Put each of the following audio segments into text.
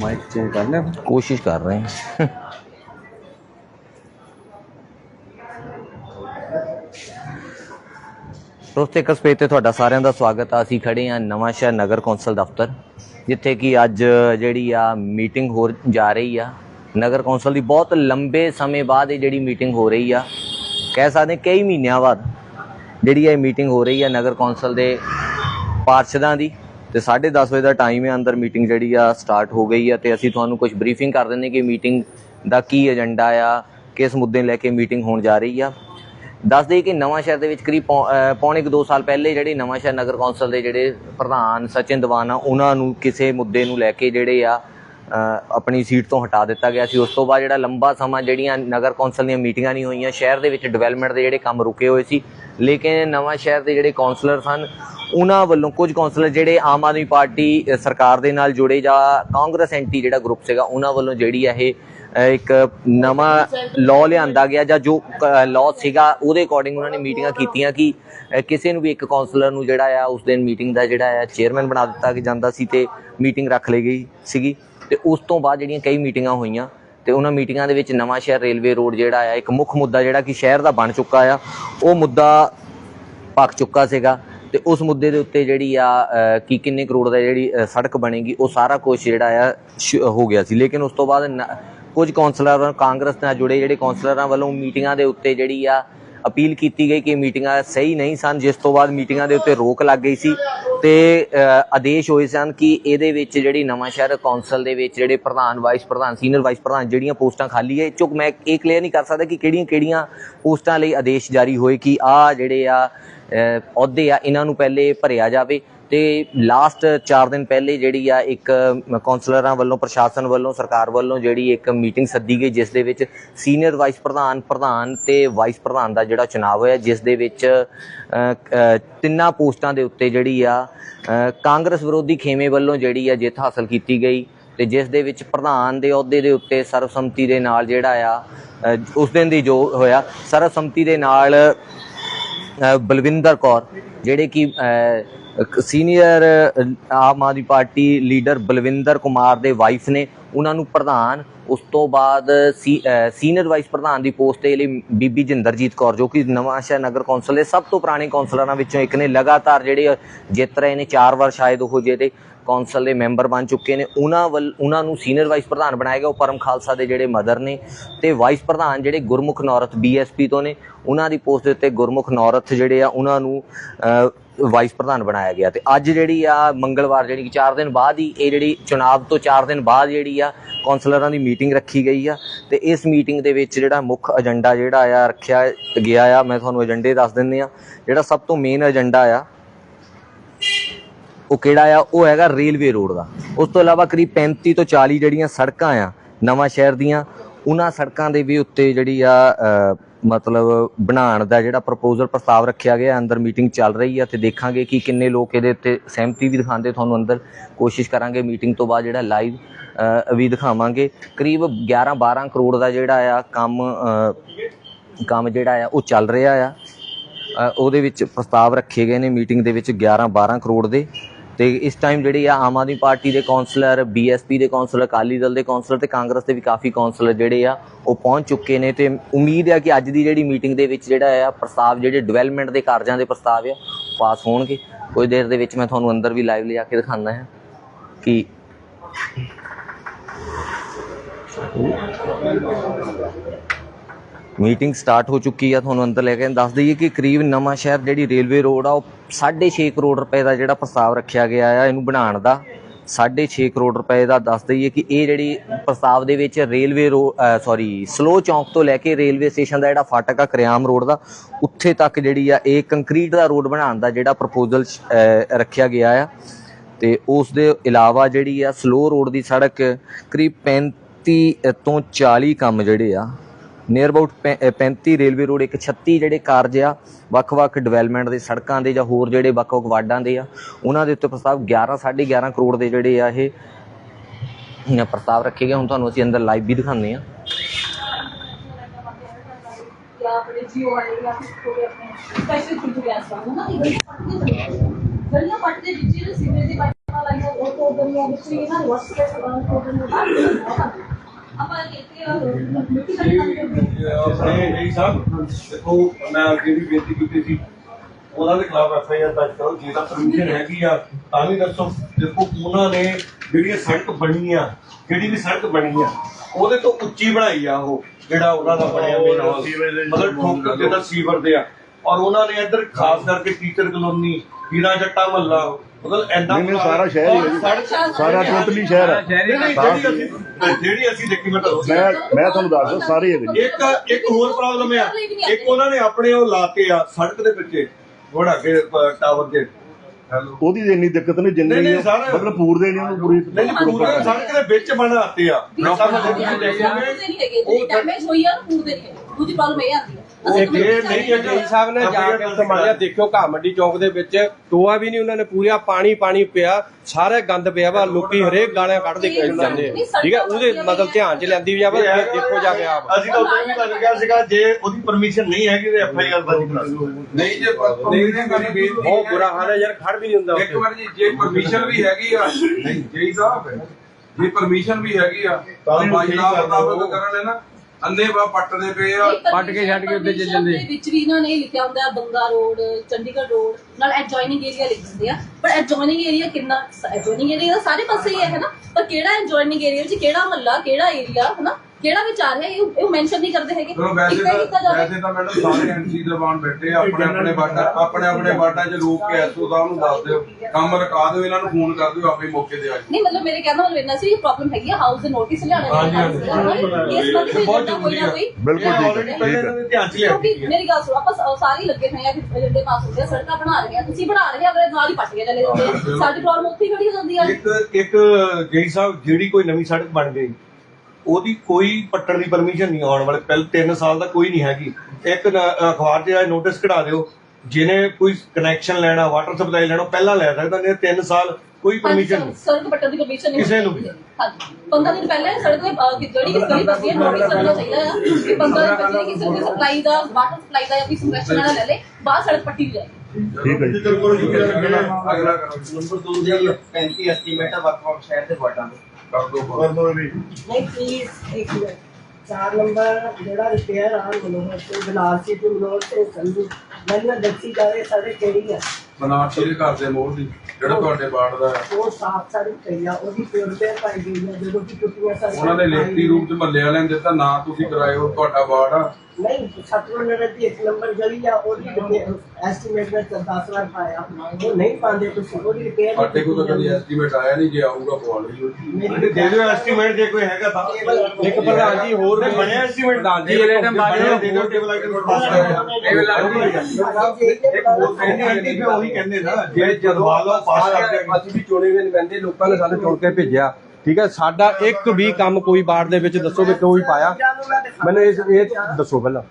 Mic change ਕਰ ਲਿਆ? ਕੋਸ਼ਿਸ਼ ਕਰ ਰਹੇ ਹਾਂ। ਦੋਸਤੋ, ਇੱਕ ਤੇ ਤੁਹਾਡਾ ਸਾਰਿਆਂ ਦਾ ਸਵਾਗਤ ਆ। ਅਸੀਂ ਖੜੇ ਆ ਨਵਾਂ ਸ਼ਹਿਰ ਨਗਰ ਕੌਂਸਲ ਦਫ਼ਤਰ, ਜਿੱਥੇ ਕਿ ਅੱਜ ਜਿਹੜੀ ਆ ਮੀਟਿੰਗ ਹੋ ਜਾ ਰਹੀ ਆ। ਨਗਰ ਕੌਂਸਲ ਦੀ ਬਹੁਤ ਲੰਬੇ ਸਮੇਂ ਬਾਅਦ ਇਹ ਜਿਹੜੀ ਮੀਟਿੰਗ ਹੋ ਰਹੀ ਆ, ਕਹਿ ਸਕਦੇ ਕਈ ਮਹੀਨਿਆਂ ਬਾਅਦ ਜਿਹੜੀ ਇਹ ਮੀਟਿੰਗ ਹੋ ਰਹੀ ਆ ਨਗਰ ਕੌਂਸਲ ਦੇ ਪਾਰਸ਼ਦਾਂ ਦੀ। ਤੇ 10:30 ਵਜੇ ਦਾ ਟਾਈਮ ਹੈ, ਅੰਦਰ ਮੀਟਿੰਗ ਜਿਹੜੀ ਆ ਸਟਾਰਟ ਹੋ ਗਈ ਆ ਤੇ ਅਸੀਂ ਤੁਹਾਨੂੰ ਕੁਝ ਬਰੀਫਿੰਗ ਕਰ ਦਿੰਦੇ ਕਿ ਮੀਟਿੰਗ ਦਾ ਕੀ ਏਜੰਡਾ ਆ, ਕਿਸ ਮੁੱਦੇ ਲੈ ਕੇ ਮੀਟਿੰਗ ਹੋਣ ਜਾ ਰਹੀ ਆ। ਦੱਸ ਦੇਈਏ ਕਿ ਨਵਾਂ ਸ਼ਹਿਰ ਦੇ ਵਿੱਚ ਕਰੀਬ ਪੌ- ਪੌਣੇ ਕੁ 2 ਸਾਲ ਪਹਿਲੇ ਜਿਹੜੇ ਨਵਾਂ ਸ਼ਹਿਰ ਨਗਰ ਕੌਂਸਲ ਦੇ ਜਿਹੜੇ ਪ੍ਰਧਾਨ ਸਚਿਨ ਦਵਾਨ ਆ, ਉਹਨਾਂ ਨੂੰ ਕਿਸੇ ਮੁੱਦੇ ਨੂੰ ਲੈ ਕੇ ਜਿਹੜੇ ਆ ਆਪਣੀ ਸੀਟ ਤੋਂ ਹਟਾ ਦਿੱਤਾ ਗਿਆ ਸੀ। ਉਸ ਤੋਂ ਬਾਅਦ ਜਿਹੜਾ ਲੰਬਾ ਸਮਾਂ ਜਿਹੜੀਆਂ ਨਗਰ ਕੌਂਸਲ ਦੀਆਂ ਮੀਟਿੰਗਾਂ ਨਹੀਂ ਹੋਈਆਂ, ਸ਼ਹਿਰ ਦੇ ਵਿੱਚ ਡਿਵੈਲਪਮੈਂਟ ਦੇ ਜਿਹੜੇ ਕੰਮ ਰੁਕੇ ਹੋਏ ਸੀ ਲੇਕਿਨ ਨਵਾਂ ਸ਼ਹਿਰ ਦੇ ਜਿਹੜੇ ਕਾਉਂਸਲਰ ਸਨ, ਉਹਨਾਂ ਵੱਲੋਂ ਕੁਝ ਕਾਉਂਸਲਰ ਜਿਹੜੇ ਆਮ ਆਦਮੀ ਪਾਰਟੀ ਸਰਕਾਰ ਦੇ ਨਾਲ ਜੁੜੇ ਜਾਂ ਕਾਂਗਰਸ ਐਂਟੀ ਜਿਹੜਾ ਗਰੁੱਪ ਸੀਗਾ, ਉਹਨਾਂ ਵੱਲੋਂ ਜਿਹੜੀ ਆ ਇਹ ਇੱਕ ਨਵਾਂ ਲਾਅ ਲਿਆਂਦਾ ਗਿਆ ਜਾਂ ਜੋ ਲਾਅ ਸੀਗਾ, ਉਹਦੇ ਅਕੋਰਡਿੰਗ ਉਹਨਾਂ ਨੇ ਮੀਟਿੰਗਾਂ ਕੀਤੀਆਂ ਕਿ ਕਿਸੇ ਨੂੰ ਵੀ ਇੱਕ ਕਾਉਂਸਲਰ ਨੂੰ ਜਿਹੜਾ ਆ, ਉਸ ਦਿਨ ਮੀਟਿੰਗ ਦਾ ਜਿਹੜਾ ਆ ਚੇਅਰਮੈਨ ਬਣਾ ਦਿੱਤਾ ਜਾਂਦਾ ਸੀ ਤੇ ਮੀਟਿੰਗ ਰੱਖ ਲਈ ਗਈ ਸੀਗੀ ਤੇ ਉਸ ਤੋਂ ਬਾਅਦ ਜਿਹੜੀਆਂ ਕਈ ਮੀਟਿੰਗਾਂ ਹੋਈਆਂ ਤੇ ਉਹਨਾਂ ਮੀਟਿੰਗਾਂ ਦੇ ਵਿੱਚ ਨਵਾਂ ਸ਼ਹਿਰ ਰੇਲਵੇ ਰੋਡ ਜਿਹੜਾ ਆ ਇੱਕ ਮੁੱਖ ਮੁੱਦਾ ਜਿਹੜਾ ਕਿ ਸ਼ਹਿਰ ਦਾ ਬਣ ਚੁੱਕਾ ਆ ਉਹ ਮੁੱਦਾ ਪੱਕ ਚੁੱਕਾ ਸੀਗਾ ਤੇ ਉਸ ਮੁੱਦੇ ਦੇ ਉੱਤੇ ਜਿਹੜੀ ਆ ਅ, ਕੀ ਕਿੰਨੇ ਕਰੋੜ ਦਾ ਜਿਹੜੀ ਸੜਕ ਬਣੇਗੀ ਉਹ ਸਾਰਾ ਕੁਝ ਜਿਹੜਾ ਆ ਸ਼- ਹੋ ਗਿਆ ਸੀ। ਲੇਕਿਨ ਉਸ ਤੋਂ ਬਾਅਦ ਨ- ਕੁਝ ਕਾਉਂਸਲਰਾਂ ਕਾਂਗਰਸ ਨਾਲ ਜੁੜੇ ਜਿਹੜੇ ਕਾਉਂਸਲਰਾਂ ਵੱਲੋਂ ਮੀਟਿੰਗਾਂ ਦੇ ਉੱਤੇ ਜਿਹੜੀ ਆ ਅਪੀਲ ਕੀਤੀ ਗਈ ਕਿ ਮੀਟਿੰਗਾਂ ਸਹੀ ਨਹੀਂ ਸਨ, ਜਿਸ ਤੋਂ ਬਾਅਦ ਮੀਟਿੰਗਾਂ ਦੇ ਉੱਤੇ ਰੋਕ ਲੱਗ ਗਈ ਸੀ ਤੇ ਆਦੇਸ਼ ਹੋਏ ਸਨ ਕਿ ਇਹਦੇ ਵਿੱਚ ਜਿਹੜੀ ਨਵਾਂ ਸ਼ਹਿਰ ਕੌਂਸਲ ਦੇ ਵਿੱਚ ਜਿਹੜੇ ਪ੍ਰਧਾਨ, ਵਾਈਸ ਪ੍ਰਧਾਨ, ਸੀਨੀਅਰ ਵਾਈਸ ਪ੍ਰਧਾਨ ਜਿਹੜੀਆਂ ਪੋਸਟਾਂ ਖਾਲੀ ਹੈ ਚੁੱਕ ਮੈਂ ਇਹ ਕਲੀਅਰ ਨਹੀਂ ਕਰ ਸਕਦਾ ਕਿ ਕਿਹੜੀਆਂ ਕਿਹੜੀਆਂ ਪੋਸਟਾਂ ਲਈ ਆਦੇਸ਼ ਜਾਰੀ ਹੋਏ ਕਿ ਆ ਜਿਹੜੇ ਆ ਅਹੁਦੇ ਆ, ਇਹਨਾਂ ਨੂੰ ਪਹਿਲੇ ਭਰਿਆ ਜਾਵੇ। ਤੇ ਲਾਸਟ 4 ਦਿਨ ਪਹਿਲੇ ਜਿਹੜੀ ਆ ਇੱਕ ਕਾਉਂਸਲਰਾਂ ਵੱਲੋਂ, ਪ੍ਰਸ਼ਾਸਨ ਵੱਲੋਂ, ਸਰਕਾਰ ਵੱਲੋਂ ਜਿਹੜੀ ਇੱਕ ਮੀਟਿੰਗ ਸੱਦੀ ਗਈ, ਜਿਸ ਦੇ ਵਿੱਚ ਸੀਨੀਅਰ ਵਾਈਸ ਪ੍ਰਧਾਨ ਪ੍ਰਧਾਨ ਤੇ ਵਾਈਸ ਪ੍ਰਧਾਨ ਦਾ ਜਿਹੜਾ ਚੁਣਾਵ ਹੋਇਆ, ਜਿਸ ਦੇ ਵਿੱਚ ਤਿੰਨਾਂ ਪੋਸਟਾਂ ਦੇ ਉੱਤੇ ਜਿਹੜੀ ਆ ਕਾਂਗਰਸ ਵਿਰੋਧੀ ਖੇਮੇ ਵੱਲੋਂ ਜਿਹੜੀ ਆ ਜਿੱਤ ਹਾਸਲ ਕੀਤੀ ਗਈ ਤੇ ਜਿਸ ਦੇ ਵਿੱਚ ਪ੍ਰਧਾਨ ਦੇ ਅਹੁਦੇ ਦੇ ਉੱਤੇ ਸਰਬਸੰਮਤੀ ਦੇ ਨਾਲ ਜਿਹੜਾ ਆ ਉਸ ਦਿਨ ਦੀ ਜੋ ਹੋਇਆ, ਸਰਬਸੰਮਤੀ ਦੇ ਨਾਲ ਬਲਵਿੰਦਰ ਕੌਰ, ਜਿਹੜੇ ਕਿ senior Aam Aadmi party leader Balwinder Kumar ਦੇ ਵਾਈਫ ਨੇ ਉਹਨਾਂ ਨੂੰ ਪ੍ਰਧਾਨ, ਉਸ ਤੋਂ ਬਾਅਦ ਸੀਨੀਅਰ ਵਾਈਸ ਪ੍ਰਧਾਨ ਦੀ ਪੋਸਟ ਦੇ ਲਈ ਬੀਬੀ ਜਿੰਦਰਜੀਤ ਕੌਰ, ਜੋ ਕਿ ਨਵਾਂਸ਼ਹਿਰ ਨਗਰ ਕੌਂਸਲ ਦੇ ਸਭ ਤੋਂ ਪੁਰਾਣੇ ਕੌਂਸਲਰਾਂ ਵਿੱਚੋਂ ਇੱਕ ਨੇ, ਲਗਾਤਾਰ ਜਿਹੜੇ ਜਿੱਤ ਰਹੇ ਨੇ 4 ਵਾਰ ਸ਼ਾਇਦ ਉਹ ਜੇ ਕੌਂਸਲ ਦੇ ਮੈਂਬਰ ਬਣ ਚੁੱਕੇ ਨੇ। ਉਹਨਾਂ ਵੱਲ ਉਹਨਾਂ ਨੂੰ ਸੀਨੀਅਰ ਵਾਈਸ ਪ੍ਰਧਾਨ ਬਣਾਇਆ ਗਿਆ। ਉਹ ਪਰਮ ਖਾਲਸਾ ਦੇ ਜਿਹੜੇ ਮਦਰ ਨੇ ਤੇ ਵਾਈਸ ਪ੍ਰਧਾਨ ਜਿਹੜੇ ਗੁਰਮੁਖ ਨੌਰਥ ਬੀਐਸਪੀ ਤੋਂ ਨੇ, ਉਹਨਾਂ ਦੀ ਪੋਸਟ ਦੇ ਉੱਤੇ ਗੁਰਮੁਖ ਨੌਰਥ ਜਿਹੜੇ ਆ, ਉਹਨਾਂ ਨੂੰ ਵਾਈਸ ਪ੍ਰਧਾਨ ਬਣਾਇਆ ਗਿਆ। ਤੇ ਅੱਜ ਜਿਹੜੀ ਆ ਮੰਗਲਵਾਰ ਜਿਹੜੀ 4 ਦਿਨ ਬਾਅਦ ਹੀ ਇਹ ਜਿਹੜੀ ਚੁਣਾਵ ਤੋਂ 4 ਦਿਨ ਬਾਅਦ ਜਿਹੜੀ ਆ ਕੌਂਸਲਰਾਂ ਦੀ ਮੀਟਿੰਗ ਰੱਖੀ ਗਈ ਆ। ਤੇ ਇਸ ਮੀਟਿੰਗ ਦੇ ਵਿੱਚ ਜਿਹੜਾ ਮੁੱਖ ਏਜੰਡਾ ਜਿਹੜਾ ਆ, ਰੱਖਿਆ ਗਿਆ ਆ। ਮੈਂ ਤੁਹਾਨੂੰ ਏਜੰਡੇ ਦੱਸ ਦਿੰਦੇ ਆ। ਜਿਹੜਾ ਸਭ ਤੋਂ ਮੇਨ ਏਜੰਡਾ ਆ ਉਹ ਕਿਹੜਾ ਆ? ਉਹ ਹੈਗਾ ਰੇਲਵੇ ਰੋਡ ਦਾ। ਉਸ ਤੋਂ ਇਲਾਵਾ ਕਰੀਬ 35 ਤੋਂ 40 ਜਿਹੜੀਆਂ ਸੜਕਾਂ ਆ, ਨਵਾਂ ਸ਼ਹਿਰ ਦੀਆਂ, ਉਹਨਾਂ ਸੜਕਾਂ ਦੇ ਵੀ ਉੱਤੇ ਜਿਹੜੀ ਆ ਮਤਲਬ ਬਣਾਉਣ ਦਾ ਜਿਹੜਾ ਪ੍ਰਪੋਜ਼ਲ ਪ੍ਰਸਤਾਵ ਰੱਖਿਆ ਗਿਆ, ਅੰਦਰ ਮੀਟਿੰਗ ਚੱਲ ਰਹੀ ਆ ਤੇ ਦੇਖਾਂਗੇ ਕਿ ਕਿੰਨੇ ਲੋਕ ਇਹਦੇ ਉੱਤੇ ਸਹਿਮਤੀ ਵੀ ਦਿਖਾਉਂਦੇ, ਤੁਹਾਨੂੰ ਅੰਦਰ ਕੋਸ਼ਿਸ਼ ਕਰਾਂਗੇ ਮੀਟਿੰਗ ਤੋਂ ਬਾਅਦ ਜਿਹੜਾ ਲਾਈਵ ਵੀ ਦਿਖਾਵਾਂਗੇ। ਕਰੀਬ 11 12 ਕਰੋੜ ਦਾ ਜਿਹੜਾ ਆ ਕੰਮ ਕੰਮ ਜਿਹੜਾ ਆ, ਉਹ ਚੱਲ ਰਿਹਾ ਆ। ਉਹਦੇ ਵਿੱਚ ਪ੍ਰਸਤਾਵ ਰੱਖੇ ਗਏ ਨੇ ਮੀਟਿੰਗ ਦੇ ਵਿੱਚ 11 12 ਕਰੋੜ ਦੇ। ਤੇ ਇਸ ਟਾਈਮ ਜਿਹੜੇ ਆ ਆਮ ਆਦਮੀ ਪਾਰਟੀ ਦੇ ਕਾਉਂਸਲਰ ਬੀਐਸਪੀ ਦੇ ਕਾਉਂਸਲਰ ਅਕਾਲੀ ਦਲ ਦੇ ਕਾਉਂਸਲਰ ਤੇ ਕਾਂਗਰਸ ਦੇ ਵੀ ਕਾਫੀ ਕਾਉਂਸਲਰ ਜਿਹੜੇ ਆ ਉਹ ਪਹੁੰਚ ਚੁੱਕੇ ਨੇ ਤੇ ਉਮੀਦ ਆ ਕਿ ਅੱਜ ਦੀ ਜਿਹੜੀ ਮੀਟਿੰਗ ਦੇ ਵਿੱਚ ਜਿਹੜਾ ਆ ਪ੍ਰਸਤਾਵ, ਜਿਹੜੇ ਡਿਵੈਲਪਮੈਂਟ ਦੇ ਕਾਰਜਾਂ ਦੇ ਪ੍ਰਸਤਾਵ ਆ ਪਾਸ ਹੋਣਗੇ। ਕੁਝ ਦੇਰ ਦੇ ਵਿੱਚ ਮੈਂ ਤੁਹਾਨੂੰ ਅੰਦਰ ਵੀ ਲਾਈਵ ਲਿਜਾ ਕੇ ਦਿਖਾਉਂਦਾ ਹਾਂ ਕਿ ਮੀਟਿੰਗ ਸਟਾਰਟ ਹੋ ਚੁੱਕੀ ਆ, ਤੁਹਾਨੂੰ ਅੰਦਰ ਲੈ ਕੇ ਦੱਸ ਦਈਏ ਕਿ ਕਰੀਬ ਨਵਾਂ ਸ਼ਹਿਰ ਜਿਹੜੀ ਰੇਲਵੇ ਰੋਡ ਆ, ਉਹ 6.5 ਕਰੋੜ ਰੁਪਏ ਦਾ ਜਿਹੜਾ ਪ੍ਰਸਤਾਵ ਰੱਖਿਆ ਗਿਆ ਆ ਇਹਨੂੰ ਬਣਾਉਣ ਦਾ। 6.5 ਕਰੋੜ ਰੁਪਏ ਦਾ ਦੱਸ ਦਈਏ ਕਿ ਇਹ ਜਿਹੜੀ ਪ੍ਰਸਤਾਵ ਦੇ ਵਿੱਚ ਰੇਲਵੇ ਰੋ ਸੌਰੀ ਸਲੋ ਚੌਂਕ ਤੋਂ ਲੈ ਕੇ ਰੇਲਵੇ ਸਟੇਸ਼ਨ ਦਾ ਜਿਹੜਾ ਫਾਟਕ ਆ, ਕਰਿਆਮ ਰੋਡ ਦਾ, ਉੱਥੇ ਤੱਕ ਜਿਹੜੀ ਆ ਇਹ ਕੰਕਰੀਟ ਦਾ ਰੋਡ ਬਣਾਉਣ ਦਾ ਜਿਹੜਾ ਪ੍ਰਪੋਜ਼ਲ ਰੱਖਿਆ ਗਿਆ ਆ। ਤੇ ਉਸ ਦੇ ਇਲਾਵਾ ਜਿਹੜੀ ਆ ਸਲੋ ਰੋਡ ਦੀ ਸੜਕ ਕਰੀਬ 35 ਤੋਂ 40 ਕੰਮ ਜਿਹੜੇ ਆ ਨੀਅਰ ਅਬਾਊਟ 35 ਰੇਲਵੇ ਰੋਡ ਇੱਕ 36 ਜਿਹੜੇ ਕਾਰਜ ਆ, ਵੱਖ-ਵੱਖ ਡਿਵੈਲਪਮੈਂਟ ਦੇ ਸੜਕਾਂ ਦੇ ਜਾਂ ਹੋਰ ਜਿਹੜੇ ਵੱਖ-ਵੱਖ ਵਾਰਡਾਂ ਦੇ ਆ, ਉਹਨਾਂ ਦੇ ਉੱਤੇ ਪ੍ਰਸਤਾਵ 11 11.5 ਕਰੋੜ ਦੇ ਜਿਹੜੇ ਆ ਇਹ ਪ੍ਰਸਤਾਵ ਰੱਖੇ ਗਏ। ਹੁਣ ਤੁਹਾਨੂੰ ਅਸੀਂ ਅੰਦਰ ਲਾਈਵ ਵੀ ਦਿਖਾਉਂਦੇ ਆ ਆਪਣੇ ਜੀਓ ਆਏ ਜਾਂ ਕੋਈ ਆਪਣੇ ਸਪੈਸ਼ਲ ਕੁਝ ਗੈਸ ਵਾਲਾ ਨਾ ਇਹ ਗਲੀਆਂ ਪੱਟ ਦੇ ਵਿੱਚ ਜਿਹੜੇ ਸੀਵਰੇਜ ਉਹ ਤੋੜ ਦਿੰਦੀਆਂ ਵਿੱਚ ਇਹਨਾਂ ਦੇ ਵਸਤ ਦੇ ਸਵਾਲ ਤੋੜ ਵੀ ਨਾ ਵਰਸ ਕੇ ਕੋਡਨ ਨੂੰ ਆਪਾਂ ਇੱਥੇ ਮਿੱਟੀ ਦਾ ਕੰਮ ਕਰਦੇ ਆਪਣੇ ਨਹੀਂ ਸਾਹਿਬ ਦੇਖੋ ਮੈਂ ਅੱਗੇ ਵੀ ਬੇਨਤੀ ਕੀਤੀ ਸੀ ਉਹਨਾਂ ਦੇ ਖਿਲਾਫ ਐਫ ਆਈ ਆਰ ਦਰਜ ਕਰੋ ਜੇ ਤਾਂ ਪਰਮਿਸ਼ਨ ਹੈਗੀ ਆ ਤਾਂ ਵੀ ਦੱਸੋ। ਦੇਖੋ ਉਹਨਾਂ ਨੇ ਜਿਹੜੀ ਇਹ ਸੜਕ ਬਣੀ ਆ ਜਿਹੜੀ ਵੀ ਸੜਕ ਬਣੀ ਆ ਉਹਦੇ ਤੋਂ ਉੱਚੀ ਬਣਾਈ ਆ ਉਹ ਜਿਹੜਾ ਉਹਨਾਂ ਦਾ ਬਣਿਆ ਮਤਲਬ ਸੀਵਰ ਦੇ ਆ। ਔਰ ਉਹਨਾਂ ਨੇ ਇੱਧਰ ਖਾਸ ਕਰਕੇ ਟੀਚਰ ਕਲੋਨੀ ਹੀਰਾ ਜੱਟਾ ਮਹੱਲਾ ਮਤਲਬ ਐਡਾ ਨਹੀਂ, ਨਹੀਂ, ਸਾਰਾ ਸ਼ਹਿਰ ਹੀ ਹੈ ਜੀ। ਸਾਰਾ ਟੋਟਲੀ ਸ਼ਹਿਰ ਹੈ। ਨਹੀਂ, ਨਹੀਂ, ਜਿਹੜੀ ਅਸੀਂ ਜਿਹੜੀ ਅਸੀਂ ਦੇਖੀ ਮੈਂ ਤੁਹਾਨੂੰ ਮੈਂ ਮੈਂ ਤੁਹਾਨੂੰ ਦੱਸਦਾ ਸਾਰੇ ਹੈਗੇ ਜੀ ਇੱਕ ਇੱਕ ਹੋਰ ਪ੍ਰੋਬਲਮ ਆ। ਇੱਕ ਉਹਨਾਂ ਨੇ ਆਪਣੇ ਉਹ ਲਾਤੇ ਆ ਸੜਕ ਦੇ ਪਿੱਛੇ। ਥੋੜਾ ਕੇ ਟਾਵਰ ਦੇ। ਹੈਲੋ। ਉਹਦੀ ਤਾਂ ਇੰਨੀ ਦਿੱਕਤ ਨਹੀਂ ਜਿੰਨੀ ਨਹੀਂ, ਨਹੀਂ, ਉਹ- ਸਾਰਾ- ਮਤਲਬ ਪੂਰਦੇ ਨਹੀਂ ਉਹਨੂੰ ਪੂਰੀ ਨਹੀਂ ਨਹੀਂ ਪੂਰੇ ਸੜਕ ਦੇ ਵਿੱਚ ਬਣਾਤੇ ਆ। ਲੋਕਾਂ ਦੇ ਵਿੱਚ ਦੇਖੋਗੇ ਜਿਹੜੀ ਡੈਮੇਜ ਹੋਈ ਆ ਉਹ ਪੂਰਦੇ ਨਹੀਂ ਹੈਗੇ। ਦੂਜੀ ਪ੍ਰੋਬਲਮ ਇਹ ਆਉਂਦੀ ਹੈ। ਇਹ ਨਹੀਂ ਹੈ ਜੀ ਸਾਹਿਬ ਨੇ ਜਾ ਕੇ ਮਾਰਿਆ ਦੇਖਿਓ ਘਾਹ ਮੰਡੀ ਚੌਕ ਦੇ ਵਿੱਚ ਟੋਆ ਵੀ ਨਹੀਂ ਉਹਨਾਂ ਨੇ ਪੂਰਿਆ ਪਾਣੀ ਪਾਣੀ ਪਿਆ ਸਾਰੇ ਗੰਦ ਪਿਆ ਵਾ ਲੋਕੀ ਹਰੇਕ ਗਾਲਾਂ ਕੱਢਦੇ ਕੇ ਜਾਂਦੇ ਆ। ਠੀਕ ਹੈ? ਉਹਦੇ ਮਤਲਬ ਧਿਆਨ ਚ ਲੈਂਦੀ ਜਾਵੇ ਦੇਖੋ ਜਾ ਕੇ ਆਪ। ਅਸੀਂ ਤਾਂ ਉੱਥੇ ਵੀ ਤੁਹਾਨੂੰ ਕਿਹਾ ਸੀਗਾ ਜੇ ਉਹਦੀ ਪਰਮਿਸ਼ਨ ਨਹੀਂ ਹੈਗੀ ਤੇ ਐਫ ਆਈ ਆਰ ਦਰਜ ਕਰਾ ਦਿਓ। ਨਹੀਂ ਜੇ ਨਹੀਂ ਨਹੀਂ ਮੇਰੀ ਬੇਨਤੀ ਬਹੁਤ ਬੁਰਾ ਹਾਲ ਹੈ ਯਾਰ ਖੜ ਵੀ ਨਹੀਂ ਹੁੰਦਾ ਇੱਕ ਉੱਥੇ। ਵਾਰ ਜੀ ਜੇ ਪਰਮਿਸ਼ਨ ਵੀ ਹੈਗੀ ਆ ਨਹੀਂ। ਜੀ ਸਾਹਿਬ ਜੇ ਪਰਮਿਸ਼ਨ ਵੀ ਹੈਗੀ ਆ ਤਾਂ ਬਾਈ ਦਾ ਮੁਤਾਬਕ ਕਰਨ ਹੈ ਨਾ ਅੰਨੇ ਵਾ ਪੱਟਦੇ ਪਏ ਆ। ਪੱਟ ਕੇ ਛੱਡ ਕੇ ਉੱਤੇ ਚੱਲ। ਜਾਂਦੇ ਵਿੱਚ ਵੀ ਇਹਨਾਂ ਨੇ ਲਿਖਿਆ ਹੁੰਦਾ ਹੈ ਬੰਗਾ ਰੋਡ ਚੰਡੀਗੜ੍ਹ ਰੋਡ ਨਾਲ ਐਡਜੋਇਨਿੰਗ ਏਰੀਆ ਲਿਖ ਦਿੰਦੇ ਆ। ਪਰ ਐਡਜੋਇਨਿੰਗ ਏਰੀਆ ਕਿੰਨਾ ਐਡਜੋਇਨਿੰਗ ਏਰੀਆ ਸਾਰੇ ਪਾਸੇ ਹੀ ਹੈ ਨਾ ਪਰ ਕਿਹੜਾ ਐਡਜੋਇਨਿੰਗ ਏਰੀਆ ਵਿੱਚ ਕਿਹੜਾ ਮਹੱਲਾ ਕਿਹੜਾ ਏਰੀਆ ਹਨਾ? ਕਿਹੜਾ ਵਿੱਚ ਆ ਰਿਹਾ? ਇਹ ਇਹ ਮੈਂਸ਼ਨ ਨਹੀਂ ਕਰਦੇ ਹੈਗੇ। ਚਲੋ ਵੈਸੇ ਤਾਂ ਵੈਸੇ ਤਾਂ ਮੈਡਮ ਸਾਰੇ ਐਨਸੀ ਦਰਬਾਨ ਬੈਠੇ ਆ ਆਪਣੇ ਆਪਣੇ ਵਾਟਾ ਆਪਣੇ ਆਪਣੇ ਵਾਟਾ 'ਚ ਰੋਕ ਕੇ ਐਸਓ ਸਾਹਿਬ ਨੂੰ ਦੱਸ ਦਿਓ। ਕੰਮ ਰਕਾ ਦਿਓ ਇਹਨਾਂ ਨੂੰ ਫੋਨ ਕਰ ਦਿਓ ਆਪੇ ਮੌਕੇ ਤੇ ਆ ਜਾਓ। ਨਹੀਂ ਮਤਲਬ ਮੇਰੇ ਕਹਿਣ ਦਾ ਮਤਲਬ ਇੰਨਾ ਸੀ ਪ੍ਰੋਬਲਮ ਹੈਗੀ ਆ ਹਾਊਸ ਦੇ ਨੋਟਿਸ ਲਿਆਣੇ ਹਾਂਜੀ, ਹਾਂਜੀ। ਇਸ ਬਾਰੇ ਕੋਈ ਬਹੁਤ ਬੰਦਾ ਕੋਈ ਨਾ ਕੋਈ ਬਿਲਕੁਲ ਠੀਕ ਹੈ ਹੈ। ਧਿਆਨ ਚ ਲਿਆ ਮੇਰੀ ਗੱਲ ਸੁਣੋ ਆਪਾਂ ਸਾਰੇ ਹੀ ਲੱਗੇ ਹੋਏ ਆ ਕਿ ਜਿਹੜੇ ਪਾਸ ਹੁੰਦੇ ਸੜਕਾਂ ਬਣਾ ਰਹੇ ਆ ਤੁਸੀਂ ਬਣਾ ਰਹੇ ਆ ਅਗਲੇ ਨਾਲ ਹੀ ਪੱਟ ਕੇ ਚਲੇ ਜਾਂਦੇ ਸਾਡੀ ਪ੍ਰੋਬਲਮ ਉੱਥੇ ਹੀ ਖੜੀ ਹੋ ਜਾਂਦੀ ਆ। ਇੱਕ ਇੱਕ ਜੇਈ ਸਾਹਿਬ ਜਿਹੜੀ ਕੋਈ ਨਵੀਂ ਸੜਕ ਬਣ ਗਈ ਉਹਦੀ ਕੋਈ ਪੱਟਣ ਦੀ ਪਰਮਿਸ਼ਨ ਨਹੀਂ ਆਉਣ ਵਾਲੇ ਪਹਿਲੇ 3 ਸਾਲ ਦਾ ਕੋਈ ਨਹੀਂ ਹੈਗੀ। ਇੱਕ ਨ- ਅਖਬਾਰ 'ਚ ਇਹ ਨੋਟਿਸ ਕਢਾ ਦਿਓ ਜਿਹਨੇ ਕੋਈ ਕਨੈਕਸ਼ਨ ਲੈਣਾ ਵਾਟਰ ਸਪਲਾਈ ਲੈਣਾ ਪਹਿਲਾਂ ਲੈ ਸਕਦਾ ਨਹੀਂ 3 ਸਾਲ ਕੋਈ ਪਰਮਿਸ਼ਨ ਨਹੀਂ। ਸੜਕ ਪੱਟਣ ਦੀ ਪਰਮਿਸ਼ਨ ਨਹੀਂ ਕਿਸੇ ਨੂੰ ਵੀ। ਹਾਂਜੀ। 15 ਦਿਨ ਪਹਿਲਾਂ ਸੜਕ ਕਿ ਜਿਹੜੀ ਕਿਸ ਗਲੀ ਬਸਦੀ ਹੈ ਨੋਟਿਸ ਕਰਨਾ ਚਾਹੀਦਾ ਹੈ ਕਿ 15 ਦਿਨ ਪਹਿਲਾਂ ਕਿਸੇ ਦੀ ਸਪਲਾਈ ਦਾ ਵਾਟਰ ਸਪਲਾਈ ਦਾ ਜਾਂ ਕੋਈ ਸੰਰਕਸ਼ਣ ਵਾਲਾ ਲੈ ਲੇ ਬਾਹਰ ਸੜਕ ਪੱਟੀ ਜਾਏ ਠੀਕ ਹੈ ਜੀ। ਅਗਲਾ ਕਰੋ ਨੰਬਰ 2 ਦੇ 35 ਐਸਟੀਮੇਟ ਵੱਖ ਸ਼ਹਿਰ ਦੇ ਵਾਰਡਾਂ ਦੇ। ਕਰ ਦਿਓ ਨਹੀਂ ਪਲੀਜ਼ ਇੱਕ ਮਿੰਟ। ਚਾਰ ਨੰਬਰ ਜਿਹੜਾ ਰਿਪੇਅਰ ਆ ਮਨੋਹਰ ਤੇ ਬਨਾਰਸੀ ਤੇ ਮਨੋਹਰ ਤੇ ਸੰਧੂ ਮੈਨੂੰ ਦੱਸੀ ਜਾਵੇ ਸਾਡੇ ਕਿਹੜੀ ਆ? ਬਨਾਰਸੀ ਦੇ ਘਰ ਦੇ ਮੋੜ ਦੀ ਜਿਹੜਾ ਤੁਹਾਡੇ ਬਾੜ ਦਾ ਹੈ ਉਹ ਸਾਫ਼ ਸਾਰੀ ਪਈ ਆ ਉਹਦੀ ਰਿਪੇਅਰ ਪਾਈ ਗਈ ਆ ਜਦੋਂ ਕਿ ਟੁੱਟੀਆਂ ਸਾਰੀਆਂ ਉਹਨਾਂ ਨੇ ਲਿਖਤੀ ਰੂਪ 'ਚ ਮੱਲੇ ਵਾਲਿਆਂ ਨੇ ਦਿੱਤਾ ਨਾ ਤੁਸੀਂ ਉਹ ਤੁਹਾਡਾ ਬਾੜ ਆ। ਨਹੀਂ ਸਤਵਰ ਨਗਰ ਦੀ ਇੱਕ ਨੰਬਰ ਗਲੀ ਆ ਉਹਦੀ ਐਸਟੀਮੇਟ ਵਿੱਚ 10 ਵਾਰ ਪਾਇਆ ਉਹ ਨਹੀਂ ਪਾਉਂਦੇ ਤੁਸੀਂ ਉਹਦੀ ਰਿਪੇਅਰ ਸਾਡੇ ਕੋਲ ਤਾਂ ਕਦੀ ਐਸਟੀਮੇਟ ਆਇਆ ਨਹੀਂ ਜੇ ਆਊਗਾ ਪਵਾ ਲਈਓ ਦੇ ਦਿਓ ਐਸਟੀਮੇਟ ਜੇ ਕੋਈ ਹੈਗਾ ਤਾਂ। ਇੱਕ ਪ੍ਰਧਾਨ ਜੀ ਹੋਰ ਵੀ ਬਣਿਆ ਐਸਟੀਮੇਟ ਪ੍ਰਧਾਨ ਜੀ ਜਿਹੜੇ ਨੇ ਬਣਿਆ ਦੇ ਦਿਓ ਟੇਬਲ ਆ ਕੇ ਪਾਸ ਕਰ ਇੱਕ ਹੋਰ ਕਹਿੰਦੇ ਆਂਟੀ ਫਿਰ ਉਹੀ ਕਹਿੰਦੇ ਨਾ ਜੇ ਜਦਵਾ ਲਓ ਪਾਸ ਕਰ ਦਿਆਂਗੇ ਅਸੀਂ ਵੀ ਚੁਣੇ ਹੋਏ ਨੁਮਾਇੰਦੇ ਲੋਕਾਂ ਨੇ ਸਾਨੂੰ ਚੁਣ ਕੇ ਭੇਜਿਆ। ਠੀਕ ਹੈ ਸਾਡਾ ਇੱਕ ਵੀ ਕੰਮ ਕੋਈ ਬਾੜ ਦੇ ਵਿੱਚ ਦੱਸੋ ਵੀ ਕਿਉਂ ਹੀ ਪਾਇਆ। ਮੈਨੂੰ ਇਸ ਇਹ ਦੱਸੋ ਪਹਿਲਾਂ।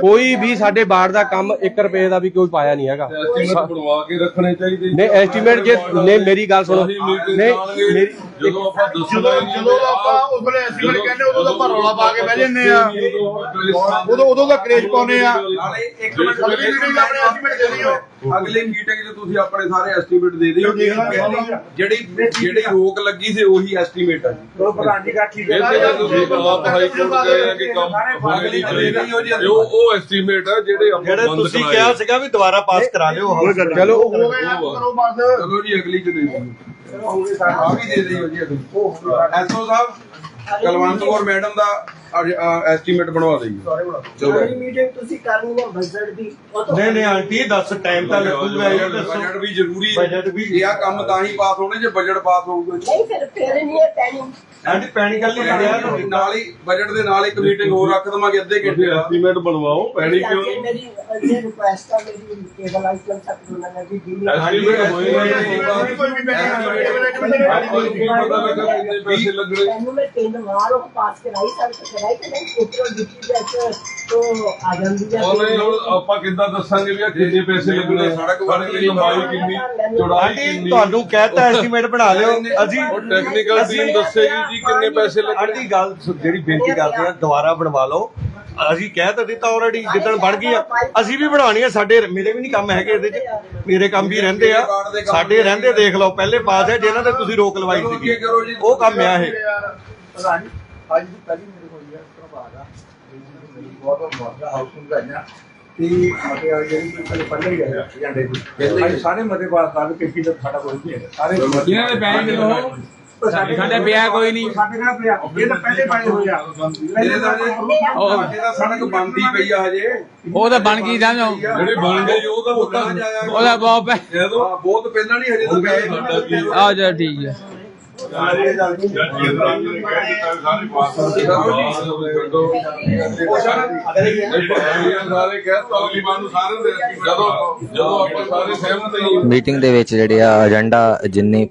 ਕੋਈ ਵੀ ਸਾਡੇ ਬਾੜ ਦਾ ਕੰਮ 1 ਰੁਪਏ ਦਾ ਵੀ ਕੋਈ ਪਾਇਆ ਨਹੀਂ ਹੈਗਾ। ਐਸਟੀਮੇਟ ਬਣਵਾ ਕੇ ਰੱਖਣੇ ਚਾਹੀਦੇ ਨਹੀਂ ਐਸਟੀਮੇਟ ਜੇ ਨਹੀਂ ਮੇਰੀ ਗੱਲ ਸੁਣੋ। ਸਾਰੀ meeting ਨਹੀਂ ਜਾਣਗੇ, ਮੇਰੀ ਜਦੋਂ ਆਪਾਂ ਦੱਸਣਾ ਜਦੋਂ ਹੀ ਨਹੀਂ ਜਦੋਂ ਆਪਾਂ ਉਸ ਵੇਲੇ ਐਸਟੀਮੇਟ ਕਹਿੰਦੇ ਉਦੋਂ ਤਾਂ ਆਪਾਂ ਰੌਲਾ ਪਾ ਕੇ ਬਹਿ ਜੰਨੇ ਆ। ਉਦੋਂ ਉਦੋਂ ਦਾ ਕਰੇਜ ਪਾਉਨੇ ਆ। ਇੱਕ ਮਿੰਟ ਦੇ ਦਿਓ। ਅਗਲੀ ਮੀਟਿੰਗ 'ਚ ਤੁਸੀਂ ਆਪਣੇ ਸਾਰੇ ਐਸਟੀਮੇਟ ਦੇ ਦਿਓ। ਜਿਹੜੀ ਜਿਹੜੀ ਰੋਕ ਲੱਗੀ ਸੀ ਉਹੀ ਐਸਟੀਮੇਟ ਆ ਜੀ। ਉਹ ਪ੍ਰਧਾਨ ਜੀ ਦਾ ਤੇ ਤੁਸੀਂ ਆਪ ਹਾਈ ਕੋਰਟ ਗਏ ਆ ਕਿ ਕੰਮ ਹੋਣੇ ਨਹੀਂ ਚਾਹੀਦੇ ਉਹ ਉਹ ਐਸਟੀਮੇਟ ਆ ਜਿਹੜੇ ਆਪਾਂ ਜਿਹੜੇ ਤੁਸੀਂ ਕਿਹਾ ਸੀਗਾ ਵੀ ਦੁਬਾਰਾ ਪਾਸ ਕਰਾ ਲਿਓ। ਚਲੋ ਹੋ ਗਿਆ ਕਰੋ ਬਸ। ਚਲੋ ਜੀ ਅਗਲੀ 'ਚ ਦੇ ਦਿਓ। ਆ ਵੀ ਦੇ ਦਿਓ ਜੀ ਅਗਲੀ। ਐਸਓ ਸਾਹਿਬ ਕਲਵੰਤ ਕੌਰ ਮੈਡਮ ਦਾ ਐਸਟੀਮੇਟ ਬਣਵਾ ਦਿਓ। ਚਲੋ। ਅਗਲੀ ਮੀਟਿੰਗ ਤੁਸੀਂ ਕਰਨੀ ਹੈ ਬਜਟ ਦੀ। ਉਹ ਤਾਂ ਨਹੀਂ ਨਹੀਂ ਆਂਟੀ ਦੱਸ ਟਾਈਮ ਤਾਂ ਲੱਗੂਗਾ ਇਹ ਦੱਸੋ। ਬਜਟ ਵੀ ਜ਼ਰੂਰੀ ਬਜਟ ਵੀ ਇਹ ਆ ਕੰਮ ਤਾਂ ਹੀ ਪਾਸ ਹੋਣੇ ਜੇ ਬਜਟ ਪਾਸ ਹੋਊਗਾ। ਨਹੀਂ ਫਿਰ ਫਿਰ ਨਹੀਂ ਇਹ ਪੈਣੀ। ਆਂਟੀ ਪੈਣੀ ਗੱਲ ਨਹੀਂ ਆ ਨਾਲ ਨਾਲ ਹੀ ਬਜਟ ਦੇ ਨਾਲ ਇੱਕ ਮੀਟਿੰਗ ਹੋਰ ਰੱਖ ਦਵਾਂਗੇ ਅੱਧੇ ਘੰਟੇ ਬਾਅਦ ਐਸਟੀਮੇਟ ਬਣਵਾਓ ਪੈਣੀ ਕਿਉਂ? ਚਾਚੇ ਮੇਰੀ ਇਹ ਰਿਕੁਐਸਟ ਆ ਮੇਰੀ ਕੇਬਲ ਆਈਕਨ ਤੱਕ ਨੇ ਵੀ ਡੀਲ ਐਸਟੀਮੇਟ ਹੋਏਗਾ ਕੋਈ ਵੀ ਮੈਂ ਪਤਾ ਲੱਗਾ ਕਿੰਨੇ ਪੈਸੇ ਲੱਗਣੇ ਇਹਨੂੰ ਮੈਂ ਤਿੰਨ ਵਾਰ ਉਹ ਪਾਸ ਕਰਾਈ ਸਭ ਕਰਾਈ ਤੇ ਨਹੀਂ? ਉੱਪਰੋਂ ਦਿੱਤੀ ਵਿੱਚ ਤੋਂ ਆ ਜਾਂਦੀ ਹੈ ਉਹ ਨਹੀਂ ਹੁਣ ਆਪਾਂ ਕਿੱਦਾਂ ਦੱਸਾਂਗੇ ਵੀ ਆ ਕਿੰਨੇ ਪੈਸੇ ਲੱਗਣੇ? ਸੜਕ ਬਣ ਗਈ। ਲੰਬਾਈ ਕਿੰਨੀ? ਚੌੜਾਈ ਕਿੰਨੀ? ਤੁਹਾਨੂੰ ਕਹਿਤਾ ਐਸਟੀਮੇਟ ਬਣਾ ਲਿਓ। ਅਸੀਂ ਟੈਕਨੀਕਲ ਟੀਮ ਦੱਸੇਗੀ ਜੀ। ਕਿੰਨੇ ਪੈਸੇ ਲੱਗਣੇ ਆਂਟੀ ਗੱਲ ਜਿਹੜੀ ਬੇਨਤੀ ਕਰਦੇ ਆ ਦੁਬਾਰਾ ਬਣਵਾ ਲਓ। ਅਸੀਂ ਕਹਿ ਤਾਂ ਦਿੱਤਾ ਆਲਰੇਡੀ ਜਿੱਦਣ ਬਣ ਗਈ ਆ। ਅਸੀਂ ਵੀ ਬਣਾਉਣੀ ਆ ਸਾਡੇ ਮੇਰੇ ਵੀ ਨਹੀਂ ਕੰਮ ਹੈਗੇ ਇਹਦੇ 'ਚ। ਮੇਰੇ ਕੰਮ ਵੀ ਰਹਿੰਦੇ ਆ। ਸਾਡੇ ਰਹਿੰਦੇ ਦੇਖ ਲਓ ਪਹਿਲੇ ਪਾਸ ਹੈ ਜਿਹਨਾਂ ਤੇ ਤੁਸੀਂ ਰੋਕ ਲਵਾਈ ਸੀ ਉਹ ਕੰਮ ਆ ਇਹ। ਅੱਜ ਦੀ ਪਹਿਲੀ ਮੇਰੇ ਹੋਈ ਹੈ ਪ੍ਰਭਾਤ ਆ। ਬਹੁਤ ਬਹੁਤ ਮੁਆਵਜ਼ਾ ਹਾਊਸ ਨੂੰ ਭੇਜਣਾ ਤੇ ਮਤੇ ਆ ਜਿਹੜੀ ਪਹਿਲੇ ਪਹਿਲੇ ਹੀ ਆਇਆ ਏਜੰਡੇ ਦੀ ਅੱਜ ਸਾਰੇ ਮਤੇ ਕਰ ਕੇ ਕਿਸੇ ਦਾ ਸਾਡਾ ਕੋਈ ਨਹੀਂ ਹੈ ਸਾਰੇ ਇਹਨਾਂ ਦੇ ਪੈਸੇ ਕਿਲੋ ਸਾਡੇ ਸਾਡੇ ਪਿਆ ਕੋਈ ਨਹੀਂ ਸਾਡੇ ਨਾਲ ਪਿਆ ਇਹ ਤਾਂ ਪਹਿਲੇ ਪਾਏ ਹੋਏ ਆ ਇਹਦੇ ਦਾ ਜੇ ਇਹਦਾ ਸੜਕ ਬੰਦੀ ਪਈ ਆ ਹਜੇ ਉਹ ਤਾਂ ਬਣ ਗਈ ਸਮਝੋ ਜਿਹੜੀ ਬਣ ਗਈ ਉਹ ਤਾਂ ਜਾਇਆ ਉਹਦਾ ਬਹੁਤ ਪੈ ਹਾਂ, ਬਹੁਤ ਪਹਿਲਾਂ ਨਹੀਂ ਹਜੇ ਤਾਂ ਪਏ ਆ ਜਾ ਠੀਕ ਹੈ ਸਾਰੇ ਕਹਿ ਤਾਲੀਬਾਨ ਨੂੰ ਸਾਰੇ ਦੇ ਜਦੋਂ ਜਦੋਂ ਆਪਾਂ ਸਾਰੇ ਸਹਿਮਤ ਹੀ ਮੀਟਿੰਗ ਦੇ ਵਿੱਚ ਜਿਹੜੇ ਆ ਏਜੰਡਾ ਜਿੰਨੇ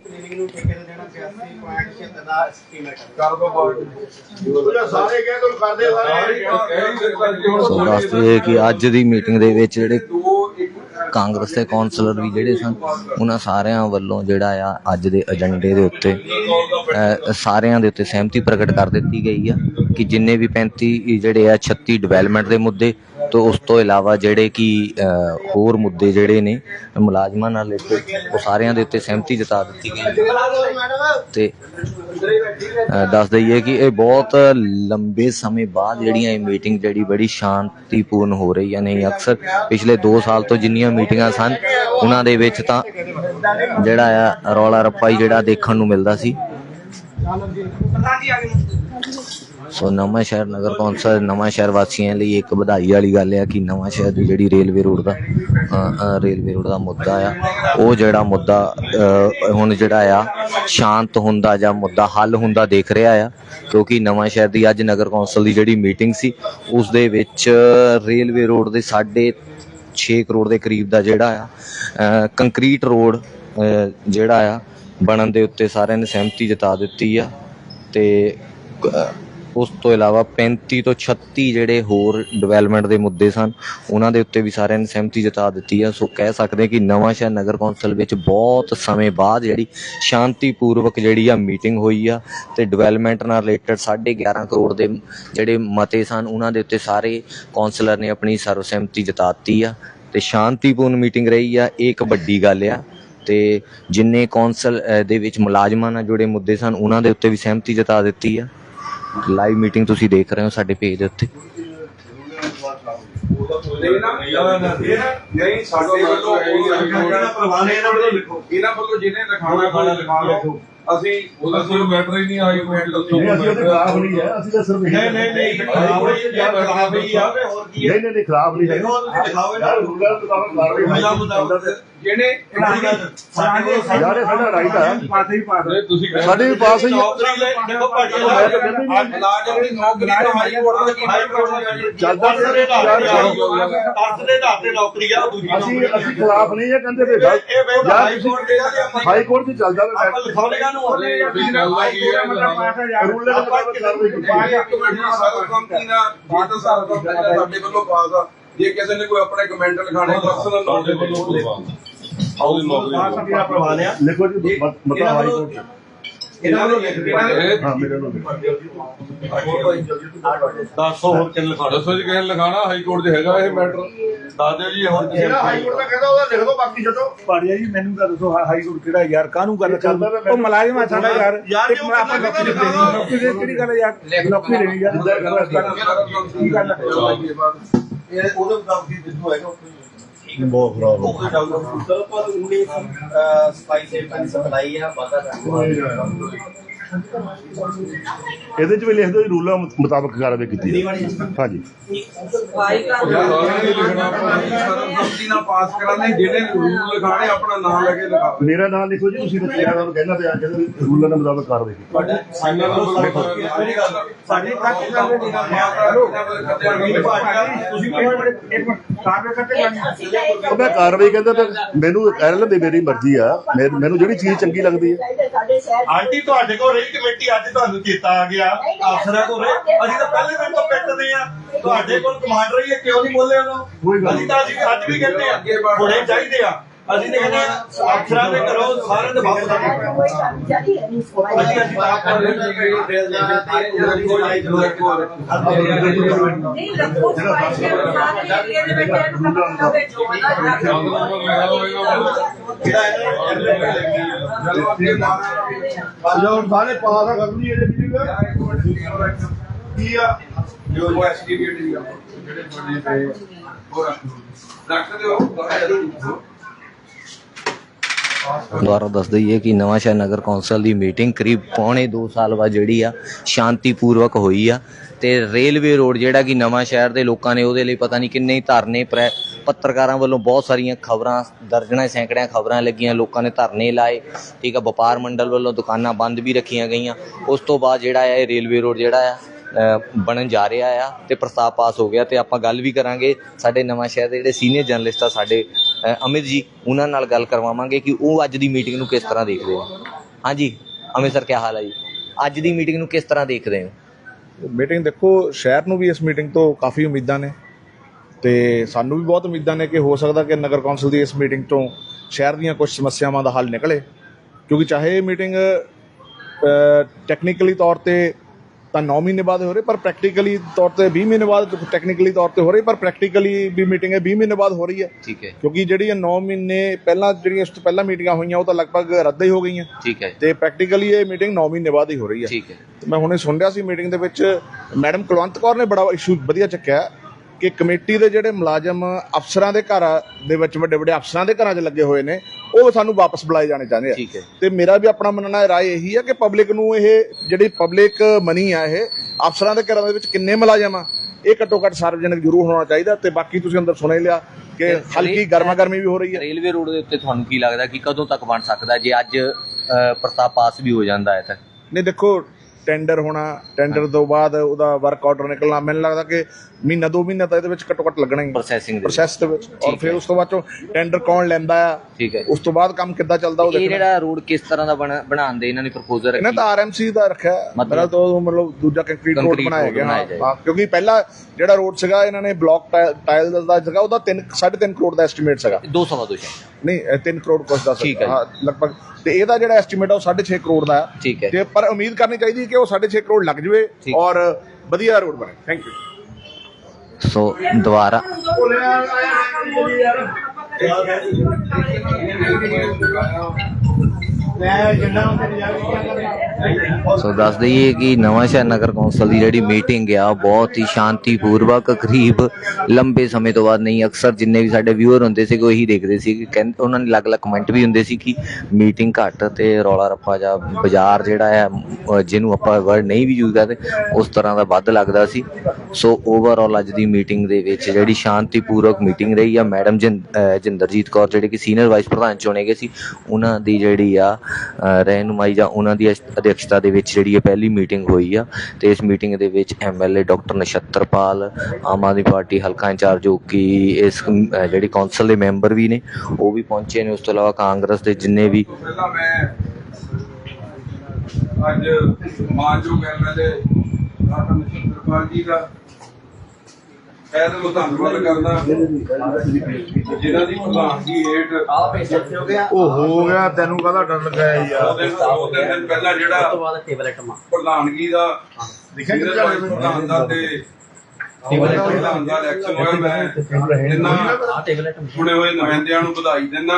ਸੋ ਦੱਸਦੇ ਹੈ ਕਿ ਅੱਜ ਦੀ ਮੀਟਿੰਗ ਦੇ ਵਿੱਚ ਜਿਹੜੇ ਕਾਂਗਰਸ ਦੇ ਕੌਂਸਲਰ ਵੀ ਜਿਹੜੇ ਸਨ ਉਹਨਾਂ ਸਾਰਿਆਂ ਵੱਲੋਂ ਜਿਹੜਾ ਆ ਅੱਜ ਦੇ ਏਜੰਡੇ ਦੇ ਉੱਤੇ ਸਾਰਿਆਂ ਦੇ ਉੱਤੇ ਸਹਿਮਤੀ ਪ੍ਰਗਟ ਕਰ ਦਿੱਤੀ ਗਈ ਆ ਕਿ ਜਿੰਨੇ ਵੀ 35 ਜਿਹੜੇ ਆ 36 ਡਿਵੈਲਪਮੈਂਟ ਦੇ ਮੁੱਦੇ ਤੋਂ ਉਸ ਤੋਂ ਇਲਾਵਾ ਜਿਹੜੇ ਕਿ ਹੋਰ ਮੁੱਦੇ ਜਿਹੜੇ ਨੇ, ਮੁਲਾਜ਼ਮਾਂ ਨਾਲ ਰਿਲੇਟਡ ਉਹ ਸਾਰਿਆਂ ਦੇ ਉੱਤੇ ਸਹਿਮਤੀ ਜਤਾ ਦਿੱਤੀ ਗਈ ਤੇ ਦੱਸ ਦਈਏ ਕਿ ਇਹ ਬਹੁਤ ਲੰਬੇ ਸਮੇਂ ਬਾਅਦ ਜਿਹੜੀਆਂ ਇਹ ਮੀਟਿੰਗ ਜਿਹੜੀ ਬੜੀ ਸ਼ਾਂਤੀਪੂਰਨ ਹੋ ਰਹੀ ਹੈ, ਨਹੀਂ ਅਕਸਰ ਪਿਛਲੇ 2 ਸਾਲ ਤੋਂ ਜਿੰਨੀਆਂ ਮੀਟਿੰਗਾਂ ਸਨ, ਉਹਨਾਂ ਦੇ ਵਿੱਚ ਤਾਂ ਜਿਹੜਾ ਆ ਰੌਲਾ ਰੱਪਾ ਹੀ ਜਿਹੜਾ ਦੇਖਣ ਨੂੰ ਮਿਲਦਾ ਸੀ। ਸੋ ਨਵਾਂ ਸ਼ਹਿਰ ਨਗਰ ਕੌਂਸਲ, ਨਵਾਂ ਸ਼ਹਿਰ ਵਾਸੀਆਂ ਲਈ ਇੱਕ ਵਧਾਈ ਵਾਲੀ ਗੱਲ ਆ ਕਿ ਨਵਾਂ ਸ਼ਹਿਰ ਦੀ ਜਿਹੜੀ ਰੇਲਵੇ ਰੋਡ ਦਾ ਰੇਲਵੇ ਰੋਡ ਦਾ ਮੁੱਦਾ ਆ, ਉਹ ਜਿਹੜਾ ਮੁੱਦਾ ਹੁਣ ਜਿਹੜਾ ਆ, ਸ਼ਾਂਤ ਹੁੰਦਾ ਜਾਂ ਮੁੱਦਾ ਹੱਲ ਹੁੰਦਾ ਦੇਖ ਰਿਹਾ ਆ, ਕਿਉਂਕਿ ਨਵਾਂ ਸ਼ਹਿਰ ਦੀ ਅੱਜ ਨਗਰ ਕੌਂਸਲ ਦੀ ਜਿਹੜੀ ਮੀਟਿੰਗ ਸੀ, ਉਸ ਦੇ ਵਿੱਚ ਰੇਲਵੇ ਰੋਡ ਦੇ ਸਾਢੇ 6 ਕਰੋੜ ਦੇ ਕਰੀਬ ਦਾ ਜਿਹੜਾ ਆ ਕੰਕਰੀਟ ਰੋਡ ਜਿਹੜਾ ਆ, ਬਣਨ ਦੇ ਉੱਤੇ ਸਾਰਿਆਂ ਨੇ ਸਹਿਮਤੀ ਜਤਾ ਦਿੱਤੀ ਆ, ਤੇ ਉਸ ਤੋਂ ਇਲਾਵਾ 35 ਤੋਂ 36 ਜਿਹੜੇ ਹੋਰ ਡਿਵੈਲਪਮੈਂਟ ਦੇ ਮੁੱਦੇ ਸਨ, ਉਹਨਾਂ ਦੇ ਉੱਤੇ ਵੀ ਸਾਰਿਆਂ ਨੇ ਸਹਿਮਤੀ ਜਤਾ ਦਿੱਤੀ ਆ। ਸੋ ਕਹਿ ਸਕਦੇ ਹਾਂ ਕਿ ਨਵਾਂ ਸ਼ਹਿਰ ਨਗਰ ਕੌਂਸਲ ਵਿੱਚ ਬਹੁਤ ਸਮੇਂ ਬਾਅਦ ਜਿਹੜੀ ਸ਼ਾਂਤੀਪੂਰਵਕ ਜਿਹੜੀ ਆ ਮੀਟਿੰਗ ਹੋਈ ਆ ਤੇ ਡਿਵੈਲਪਮੈਂਟ ਨਾਲ ਰਿਲੇਟਡ 11.5 ਕਰੋੜ ਦੇ ਜਿਹੜੇ ਮਤੇ ਸਨ, ਉਹਨਾਂ ਦੇ ਉੱਤੇ ਸਾਰੇ ਕੌਂਸਲਰ ਨੇ ਆਪਣੀ ਸਰਵਸਹਿਮਤੀ ਜਤਾਤੀ ਆ ਤੇ ਸ਼ਾਂਤੀਪੂਰਨ ਮੀਟਿੰਗ ਰਹੀ ਆ। ਇਹ ਇੱਕ ਵੱਡੀ ਗੱਲ ਆ ਤੇ ਜਿੰਨੇ ਕੌਂਸਲ ਦੇ ਵਿੱਚ ਮੁਲਾਜ਼ਮਾਂ ਨਾਲ ਜੁੜੇ ਮੁੱਦੇ ਸਨ, ਉਹਨਾਂ ਦੇ ਉੱਤੇ ਵੀ ਸਹਿਮਤੀ ਜਤਾ ਦਿੱਤੀ ਆ। ਲਾਈਵ ਮੀਟਿੰਗ ਤੁਸੀਂ ਦੇਖ ਰਹੇ ਹੋ ਸਾਡੇ ਪੇਜ ਦੇ ਉੱਤੇ। ਨਹੀਂ ਸਾਡੇ ਵੱਲੋਂ ਇਹਨਾਂ ਵੱਲੋਂ ਲਿਖੋ ਇਹਨਾਂ ਵੱਲੋਂ ਜਿਹਨੇ ਲਿਖਾਉਣਾ ਕੋਈ ਲਿਖਾ ਲਓ ਅਸੀਂ ਉਹਦਾ ਕੋਈ ਮੈਟਰ ਹੀ ਨਹੀਂ ਆਈ ਕੋਈ ਦੱਸੋ ਅਸੀਂ ਖਿਲਾਫ ਨਹੀਂ ਹੈ। ਅਸੀਂ ਤਾਂ ਸਿਰਫ ਨਹੀਂ ਨਹੀਂ ਨਹੀਂ ਖਰਾਬ ਹੋਈ ਹੈ। ਖਰਾਬ ਹੋਈ ਆ ਹੋਰ ਕੀ ਹੈ ਨਹੀਂ ਨਹੀਂ ਨਹੀਂ ਖਿਲਾਫ ਨਹੀਂ ਹੈ ਦੇਖੋ ਤੁਸੀਂ ਦਿਖਾਓ ਯਾਰ ਰੂਲਰ ਮੁਤਾਬਕ ਕਾਰਵਾਈ ਰੂਲਾਂ ਜਿਹਨੇ ਸਾਡੇ ਕੋਲ ਯਾਰ ਇਹ ਸਾਡਾ ਰਾਈਟ ਆ। ਨਹੀਂ ਤੁਸੀਂ ਕਹਿ ਸਾਡੇ ਵੀ ਪਾਸ ਹੀ ਹੈ। ਨੌਕਰੀ ਲੈ ਦੇਖੋ ਭਾਜੀ ਮੈਂ ਤਾਂ ਕਹਿੰਦਾ ਹੀ ਨਹੀਂ। ਮੁਲਾਜ਼ਮ ਦੀ ਨੌਕਰੀ ਤਾਂ ਹਾਈ ਕੋਰਟ ਦਾ ਕੀ ਹਾਈ ਕੋਰਟ ਦਾ ਚੱਲਦਾ ਦਸ ਦੇ ਯਾਰ ਦਸ ਦੇ ਢਾਹ ਤੇ ਨੌਕਰੀ ਆ ਉਹ ਦੂਜੀ ਅਸੀਂ ਨੌਕਰੀ ਅਸੀਂ ਖਿਲਾਫ ਨਹੀਂ ਹੈ ਕਹਿੰਦੇ ਵੀ ਗਲਤ। ਇਹ ਵੇ ਯਾਰ ਹਾਈ ਕੋਰਟ ਦੇ ਆ ਹਾਈ ਕੋਰਟ ਚ ਚੱਲਦਾ ਵਾ ਆਪਾਂ ਲਿਖਾਉਣੇਗਾ ਨੂੰ ਹੋਲੇ ਤੁਸੀਂ ਗੱਲ ਆ ਕੀ ਹੈ ਰੂਲਰ ਦੇ ਮੁਤਾਬਕ ਕਾਰਵਾਈ ਕੀਤੀ। ਇੱਕ ਮਿੰਟ ਨਾਲ ਸਾਰਾ ਕੰਪਨੀ ਦਾ ਜੇ ਤਾਂ ਸਾਰਾ ਕੰਮ ਪਹਿਲਾਂ ਸਾਡੇ ਵੱਲੋਂ ਪਾਸ ਆ। ਜੇ ਕਿਸੇ ਨੇ ਕੋਈ ਆਪਣੇ ਕਮੈਂਟ ਲਿਖਾਣੇ ਪਰਸਨਲ ਤੁਹਾਡੇ ਨੋਟ ਵੱਲੋਂ ਕੁਰਬਾਨ ਆਉਦੀ ਨੌਕਰੀ ਦਾ ਪ੍ਰਵਾਨ ਆ ਲਿਖੋ ਜੀ ਮਤਾ ਹਾਈ ਕੋਰਟ ਚ। ਇਹਨਾਂ ਨੂੰ ਲਿਖ ਇਹ ਹਾਂ ਮੇਰੇ ਨੂੰ ਦੱਸੋ ਹੋਰ ਕਿੰਨ ਲਿਖਾਉਣਾ ਦੱਸੋ ਜੀ ਕਿਸੇ ਨੇ ਲਿਖਾਣਾ? ਹਾਈ ਕੋਰਟ 'ਚ ਹੈਗਾ ਇਹ ਮੈਟਰ। ਦੱਸ ਦਿਓ ਜੀ ਕੀ ਜਿਹੜਾ ਹਾਈ ਕੋਰਟ ਦਾ ਕਹਿੰਦਾ ਉਹਦਾ ਲਿਖ ਦਿਓ ਬਾਕੀ ਛੱਡੋ। ਪਾੜਿਆ ਜੀ ਮੈਨੂੰ ਤਾਂ ਦੱਸੋ ਹਾਈ ਕੋਰਟ ਕਿਹੜਾ ਯਾਰ? ਕਾਹਨੂੰ ਗੱਲ ਕਰ ਚੱਲਦਾ ਤਾਂ ਉਹ ਮਲਾਜ਼ਮ ਆ ਸਾਡਾ ਯਾਰ। ਯਾਰ ਇੱਕ ਜੋ ਮੈਂ ਆਪਾਂ ਨੌਕਰੀ ਦੇਣੀ ਨੌਕਰੀ ਦੇ ਕਿਹੜੀ ਗੱਲ ਹੈ ਯਾਰ? ਨੌਕਰੀ ਦੇਣੀ ਯਾਰ ਕੀ ਗੱਲ ਹੈ ਇਹ ਉਹਦੇ ਮੁਤਾਬਕ ਦਿੱਤੂ ਹੈਗਾ ਬਹੁਤ ਖਰਾਬ ਉਹ ਚੱਲਦਾ ਚਲੋ ਪਰ 19 ਸਫ਼ਾਈ ਸੇਵਕਾਂ ਦੀ ਸਪਲਾਈ ਆ ਕਰਦੇ ਇਹਦੇ ਚ ਵੀ ਲਿਖ ਦਿਓ ਜੀ ਰੂਲਾਂ ਮੁ- ਮੁਤਾਬਕ ਕਾਰਵਾਈ ਕੀਤੀ ਹੈ ਹਾਂਜੀ ਕੰਪਨੀ ਨਾਲ ਪਾਸ ਕਰਾਣੇ ਜਿਹੜੇ ਰੂਲ ਲਿਖਾਣੇ ਆਪਣਾ ਨਾਮ ਲੈ ਕੇ ਲਿਖਾਓ ਮੇਰਾ ਨਾਮ ਲਿਖੋ ਜੀ ਤੁਸੀਂ ਦੱਸਿਆ ਤੁਹਾਨੂੰ ਕਹਿਣਾ ਪਿਆ ਵੀ ਰੂਲਾਂ ਦੇ ਮੁਤਾਬਕ ਕਾਰਵਾਈ ਕੀਤੀ ਸਾਡਾ ਤੁਸੀਂ ਇੱਕ ਮਿੰਟ ਕਾਰਵਾਈ ਮੈਂ ਕਹਿੰਦਾ ਤਾਂ ਮੈਨੂੰ ਕਹਿ ਲੈਂਦੇ ਮੇਰੀ ਮਰਜ਼ੀ ਆ। ਮੈਂ- ਮੈਨੂੰ ਜਿਹੜੀ ਚੀਜ਼ ਚੰਗੀ ਲੱਗਦੀ ਹੈ ਸਾਡੇ ਸ਼ਹਿਰ ਆਂਟੀ ਤੁਹਾਡੇ ਕੋਲ ਰਹੀ ਕਮੇਟੀ ਅੱਜ ਤੁਹਾਨੂੰ ਚੇਤਾ ਆ ਗਿਆ ਅਫਸਰਾਂ ਕੋਲ ਰਹੇ। ਅਸੀਂ ਤਾਂ ਪਹਿਲੇ ਦਿਨ ਤੋਂ ਪਿੱਟਦੇ ਆ ਤੁਹਾਡੇ ਕੋਲ ਕਮਾਂਡਰ ਹੀ ਹੈ ਕਿਉਂ ਨਹੀਂ ਬੋਲੇ ਕੋਈ ਉਹਨੂੰ ਅਸੀਂ ਤਾਂ ਅਸੀਂ ਅੱਜ ਵੀ ਕਹਿੰਦੇ ਆ ਹੁਣੇ ਚਾਹੀਦੇ ਆ। ਅਸੀਂ ਤਾਂ ਕਹਿੰਦੇ ਹਾਂ, ਅਫਸਰਾਂ ਦੇ ਕਰੋ ਸਾਰਿਆਂ ਦੇ ਕੋਈ ਹੈ ਨਹੀਂ ਸਵਾਲ ਅਸੀਂ ਅਸੀਂ ਤਾਂ ਕਰ ਰਹੇ ਨਹੀਂ ਰੱਖੋ ਸਫ਼ਾਈ ਦੇ ਦੇ ਵਿੱਚ ਇਹਨੂੰ ਖਤਮ ਕਰੋ ਜੋ ਜੋ ਸਾਰੇ ਪਾਸ ਕਰਨੀ ਇਹਦੇ ਵਿੱਚ ਕੀ ਆ? ਜੋ ਉਹ ਐਸਟੀਮੇਟ ਦੀ ਆ ਜਿਹੜੇ ਬਣੇ ਪਏ ਹੋਰ ਰੱਖ ਦਿਓ। ਦੁਬਾਰਾ ਦੱਸ ਦਈਏ ਕਿ ਨਵਾਂ ਸ਼ਹਿਰ ਨਗਰ ਕੌਂਸਲ ਦੀ ਮੀਟਿੰਗ ਕਰੀਬ ਪੌਣੇ 2 ਸਾਲ ਬਾਅਦ ਜਿਹੜੀ ਆ, ਸ਼ਾਂਤੀਪੂਰਵਕ ਹੋਈ ਆ। ਤੇ ਰੇਲਵੇ ਰੋਡ ਜਿਹੜਾ ਕਿ ਨਵਾਂ ਸ਼ਹਿਰ ਦੇ ਲੋਕਾਂ ਨੇ ਉਹਦੇ ਲਈ ਪਤਾ ਨਹੀਂ ਕਿੰਨੇ ਹੀ ਧਰਨੇ ਪ੍ਰੈ ਪੱਤਰਕਾਰਾਂ ਵੱਲੋਂ ਬਹੁਤ ਸਾਰੀਆਂ ਖਬਰਾਂ, ਦਰਜਨਾਂ, ਸੈਂਕੜਿਆਂ ਖਬਰਾਂ ਲੱਗੀਆਂ, ਲੋਕਾਂ ਨੇ ਧਰਨੇ ਲਾਏ। ਠੀਕ ਆ, ਵਪਾਰ ਮੰਡਲ ਵੱਲੋਂ ਦੁਕਾਨਾਂ ਬੰਦ ਵੀ ਰੱਖੀਆਂ ਗਈਆਂ। ਉਸ ਤੋਂ ਬਾਅਦ ਜਿਹੜਾ ਹੈ ਇਹ ਰੇਲਵੇ ਰੋਡ ਜਿਹੜਾ ਆ ਬਣਨ ਜਾ ਰਿਹਾ ਆ ਤੇ ਪ੍ਰਸਤਾਵ ਪਾਸ ਹੋ ਗਿਆ ਤੇ ਆਪਾਂ ਗੱਲ ਵੀ ਕਰਾਂਗੇ। ਸਾਡੇ ਨਵਾਂ ਸ਼ਹਿਰ ਦੇ ਜਿਹੜੇ ਸੀਨੀਅਰ ਜਰਨਲਿਸਟ ਆ ਸਾਡੇ ਅਮਿਤ ਜੀ, ਉਹਨਾਂ ਨਾਲ ਗੱਲ ਕਰਵਾਵਾਂਗੇ ਕਿ ਉਹ ਅੱਜ ਦੀ ਮੀਟਿੰਗ ਨੂੰ ਕਿਸ ਤਰ੍ਹਾਂ ਦੇਖਦੇ ਆ। ਹਾਂਜੀ, ਅਮਿਤ ਸਰ ਕੀ ਹਾਲ ਹੈ ਜੀ? ਅੱਜ ਦੀ ਮੀਟਿੰਗ ਨੂੰ ਕਿਸ ਤਰ੍ਹਾਂ ਦੇਖਦੇ ਹੋ? ਮੀਟਿੰਗ ਦੇਖੋ, ਸ਼ਹਿਰ ਨੂੰ ਵੀ ਇਸ ਮੀਟਿੰਗ ਤੋਂ ਕਾਫੀ ਉਮੀਦਾਂ ਨੇ ਤੇ ਸਾਨੂੰ ਵੀ ਬਹੁਤ ਉਮੀਦਾਂ ਨੇ ਕਿ ਹੋ ਸਕਦਾ ਕਿ ਨਗਰ ਕੌਂਸਲ ਦੀ ਇਸ ਮੀਟਿੰਗ ਤੋਂ ਸ਼ਹਿਰ ਦੀਆਂ ਕੁਝ ਸਮੱਸਿਆਵਾਂ ਦਾ ਹੱਲ ਨਿਕਲੇ। ਕਿਉਂਕਿ ਚਾਹੇ ਇਹ ਮੀਟਿੰਗ ਟੈਕਨੀਕਲੀ ਤੌਰ ਤੇ ਤਾਂ 9 ਮਹੀਨੇ ਬਾਅਦ ਹੋ ਰਹੀ ਪਰ ਪ੍ਰੈਕਟੀਕਲੀ ਤੌਰ ਤੇ 20 ਮਹੀਨੇ ਬਾਅਦ ਟੈਕਨੀਕਲੀ ਤੌਰ ਤੇ ਹੋ ਰਹੀ ਪਰ ਪ੍ਰੈਕਟੀਕਲੀ ਵੀ ਮੀਟਿੰਗ ਹੈ 20 ਮਹੀਨੇ ਬਾਅਦ ਹੋ ਰਹੀ ਹੈ। ਠੀਕ ਹੈ। ਕਿਉਂਕਿ ਜਿਹੜੀਆਂ 9 ਮਹੀਨੇ ਪਹਿਲਾਂ ਜਿਹੜੀਆਂ ਇਸ ਤੋਂ ਪਹਿਲਾਂ ਮੀਟਿੰਗਾਂ ਹੋਈਆਂ ਉਹ ਤਾਂ ਲਗਭਗ ਰੱਦ ਹੀ ਹੋ ਗਈਆਂ। ਠੀਕ ਹੈ। ਤੇ ਪ੍ਰੈਕਟੀਕਲੀ ਇਹ ਮੀਟਿੰਗ 9 ਮਹੀਨੇ ਬਾਅਦ ਹੀ ਹੋ ਰਹੀ ਹੈ। ਠੀਕ ਹੈ। ਮੈਂ ਹੁਣੇ ਸੁਣ ਰਿਹਾ ਸੀ ਮੀਟਿੰਗ ਦੇ ਵਿੱਚ ਮੈਡਮ ਕੁਲਵੰਤ ਕੌਰ ਨੇ ਬੜਾ ਇਸ਼ੂ ਵਧੀਆ ਚੱਕਿਆ ਕਿ ਕਮੇਟੀ ਦੇ ਜਿਹੜੇ ਮੁਲਾਜ਼ਮ ਅਫਸਰਾਂ ਦੇ ਘਰ ਦੇ ਵਿੱਚ ਵੱਡੇ ਵੱਡੇ ਅਫਸਰਾਂ ਦੇ ਘਰਾਂ 'ਚ ਲੱਗੇ ਹੋਏ ਨੇ ਉਹ ਸਾਨੂੰ ਵਾਪਸ ਬੁਲਾਏ ਜਾਣੇ ਚਾਹੁੰਦੇ ਆ। ਠੀਕ ਹੈ ਤੇ ਮੇਰਾ ਵੀ ਆਪਣਾ ਮੰਨਣਾ ਹੈ ਰਾਏ ਇਹੀ ਹੈ ਕਿ ਪਬਲਿਕ ਨੂੰ ਇਹ ਜਿਹੜੀ ਪਬਲਿਕ ਮਨੀ ਆ ਇਹ ਅਫਸਰਾਂ ਦੇ ਘਰਾਂ ਦੇ ਵਿੱਚ ਕਿੰਨੇ ਮੁਲਾਜ਼ਮ ਆ ਇਹ ਘੱਟੋ ਘੱਟ ਸਾਰਵਜਨਿਕ ਜ਼ਰੂਰ ਹੋਣਾ ਚਾਹੀਦਾ ਤੇ ਬਾਕੀ ਤੁਸੀਂ ਅੰਦਰ ਸੁਣ ਲਿਆ ਕਿ ਹਲਕੀ ਗਰਮਾ ਗਰਮੀ ਵੀ ਹੋ ਰਹੀ ਹੈ ਰੇਲਵੇ ਰੋਡ ਦੇ ਉੱਤੇ ਤੁਹਾਨੂੰ ਕੀ ਲੱਗਦਾ ਕਿ ਕਦੋਂ ਤੱਕ ਬਣ ਸਕਦਾ ਜੇ ਅੱਜ ਅ, ਪ੍ਰਸਤਾਵ ਪਾਸ ਵੀ ਹੋ ਜਾਂਦਾ ਹੈ ਤਾਂ? ਨਹੀਂ ਦੇਖੋ ਟੈਂਡਰ ਹੋਣਾ ਟੈਂਡਰ ਤੋਂ ਬਾਅਦ ਉਹਦਾ ਵਰਕ ਆਰਡਰ ਨਿਕਲਣਾ। ਮੈਨੂੰ ਲੱਗਦਾ ਕਿ ਮਹੀਨਾ ਦੋ ਮਹੀਨਾ ਤਾਂ ਇਹਦੇ ਵਿੱਚ ਘੱਟੋ ਘੱਟ ਲੱਗਣਾ ਹੀ। ਪ੍ਰੋਸੈਸਿੰਗ ਦੇ। ਪ੍ਰੋਸੈਸ ਦੇ ਵਿੱਚ। ਔਰ ਫਿਰ। ਉਸ ਤੋਂ ਬਾਅਦ ਚੋਂ ਟੈਂਡਰ ਕੌਣ ਲੈਂਦਾ ਆ? ਠੀਕ ਹੈ। ਉਸ ਤੋਂ ਬਾਅਦ ਕੰਮ ਕਿੱਦਾਂ ਚੱਲਦਾ ਉਹ ਇਹ ਦੇਖਣਾ। ਜਿਹੜਾ ਰੋਡ ਕਿਸ ਤਰ੍ਹਾਂ ਦਾ ਬਣਾ- ਬਣਾਉਣ ਦੇ ਇਹਨਾਂ ਨੇ ਪ੍ਰਪੋਜ਼ਲ ਇਹਨਾਂ ਰੱਖੀ ਤਾਂ ਆਰਐਮਸੀ ਦਾ ਰੱਖਿਆ? ਮੇਰਾ ਤਾਂ ਮਤਲਬ ਦੂਜਾ ਕੰਕਰੀਟ ਰੋਡ ਬਣਾਇਆ ਗਿਆ। ਕਿਉਂਕਿ ਪਹਿਲਾ ਜਿਹੜਾ ਰੋਡ ਸੀਗਾ ਇਹਨਾਂ ਨੇ ਬਲੌਕ ਟਾਇਲ ਦਾ ਸੀਗਾ ਉਹਦਾ 3 3.5 ਕਰੋੜ ਦਾ ਐਸਟੀਮੇਟ ਸੀਗਾ। 200 ਦੋ ਸ਼ਾਇਦ ਨਹੀਂ 3 ਕਰੋੜ ਕੁਛ ਦਾ ਠੀਕ ਹੈ। ਲਗਭਗ ਤੇ ਇਹਦਾ ਜਿਹੜਾ ਐਸਟੀਮੇਟ ਆ ਉਹ 6.5 ਕਰੋੜ ਦਾ ਹੈ। ਠੀਕ ਹੈ। ਤੇ ਪਰ ਉਮੀਦ ਕਰਨੀ ਚਾਹੀਦੀ ਹੈ ਕਿ ਉਹ 6.5 ਕਰੋੜ ਲੱਗ ਜਵੇ। ਔਰ ਵਧੀਆ ਰੋਡ ਬਣੇ। ਥੈਂਕ ਯੂ ਸੋ ਦੁਬਾਰਾ ਸੋ ਦੱਸ ਦਈਏ ਕਿ ਨਵਾਂ ਸ਼ਹਿਰ ਨਗਰ ਕੌਂਸਲ ਦੀ ਜਿਹੜੀ ਮੀਟਿੰਗ ਆ, ਬਹੁਤ ਹੀ ਸ਼ਾਂਤੀਪੂਰਵਕ ਕਰੀਬ ਲੰਬੇ ਸਮੇਂ ਤੋਂ ਬਾਅਦ ਨਹੀਂ, ਅਕਸਰ ਜਿੰਨੇ ਵੀ ਸਾਡੇ ਵਿਊਅਰ ਹੁੰਦੇ ਸੀ ਉਹ ਦੇਖਦੇ ਸੀ ਕਿ ਉਹਨਾਂ ਨੇ ਅਲੱਗ-ਅਲੱਗ ਕਮੈਂਟ ਵੀ ਹੁੰਦੇ ਸੀ ਕਿ ਮੀਟਿੰਗ ਘੱਟ ਤੇ ਰੌਲਾ ਰੱਪਾ ਜਾਂ ਬਾਜ਼ਾਰ ਜਿਹੜਾ ਹੈ ਜਿਹਨੂੰ ਆਪਾਂ ਵਰਡ ਨਹੀਂ ਵੀ ਯੂਜ਼ ਕਰਦੇ, ਉਸ ਤਰ੍ਹਾਂ ਦਾ ਵੱਧ ਲੱਗਦਾ ਸੀ। ਸੋ ਓਵਰਆਲ ਅੱਜ ਦੀ ਮੀਟਿੰਗ ਦੇ ਵਿੱਚ ਜਿਹੜੀ ਸ਼ਾਂਤੀਪੂਰਵਕ ਮੀਟਿੰਗ ਰਹੀ ਆ, ਮੈਡਮ ਜਿੰ- ਜਿੰਦਰਜੀਤ ਕੌਰ, ਜਿਹੜੇ ਕਿ ਸੀਨੀਅਰ ਵਾਈਸ ਪ੍ਰਧਾਨ ਚੁਣੇ ਗਏ ਸੀ, ਉਹਨਾਂ ਦੀ ਜਿਹੜੀ ਆ ਰਹਿਨੁਮਾਈ ਜਾਂ ਉਹਨਾਂ ਦੀ ਅਧਿਕਸ਼ਤਾ ਦੇ ਵਿੱਚ ਜਿਹੜੀ ਇਹ ਪਹਿਲੀ ਮੀਟਿੰਗ ਹੋਈ ਆ, ਤੇ ਇਸ ਮੀਟਿੰਗ ਦੇ ਵਿੱਚ MLA doctor Nachhatarpal Aam Aadmi party ਹਲਕਾ ਇੰਚਾਰਜ ਜੋ ਕਿ ਇਸ ਜਿਹੜੀ ਕੌਂਸਲ ਦੇ ਮੈਂਬਰ ਵੀ ਨੇ, ਉਹ ਵੀ ਪਹੁੰਚੇ ਨੇ। ਉਸ ਤੋਂ ਇਲਾਵਾ ਕਾਂਗਰਸ ਦੇ ਜਿੰਨੇ ਵੀ ਅੱਜ ਮਾਨਯੋਗ ਐਮਐਲਏ ਡਾਕਟਰ ਨਛੱਤਰਪਾਲ ਜੀ ਦਾ ਇਹ ਤਾਂ ਧੰਨਵਾਦ ਕਰਦਾ। ਜਿਨ੍ਹਾਂ ਦੀ ਪ੍ਰਧਾਨਗੀ ਹੇਠ ਉਹ ਹੋ ਗਿਆ ਤੈਨੂੰ ਕਾਹਦਾ ਡਰ ਲੱਗਾ ਯਾਰ? ਦੋ ਦਿਨ ਦੋ ਤਿੰਨ ਦਿਨ ਪਹਿਲਾਂ ਜਿਹੜਾ ਪ੍ਰਧਾਨਗੀ ਦਾ ਸੀਨੀਅਰ ਵਾਈਸ ਪ੍ਰਧਾਨ ਦਾ ਤੇ ਪ੍ਰਧਾਨ ਦਾ ਇਲੈਕਸ਼ਨ ਹੋਇਆ ਮੈਂ। ਇਹਨਾਂ ਚੁਣੇ ਹੋਏ ਨੁਮਾਇੰਦਿਆਂ ਨੂੰ ਵਧਾਈ ਦਿੰਦਾ।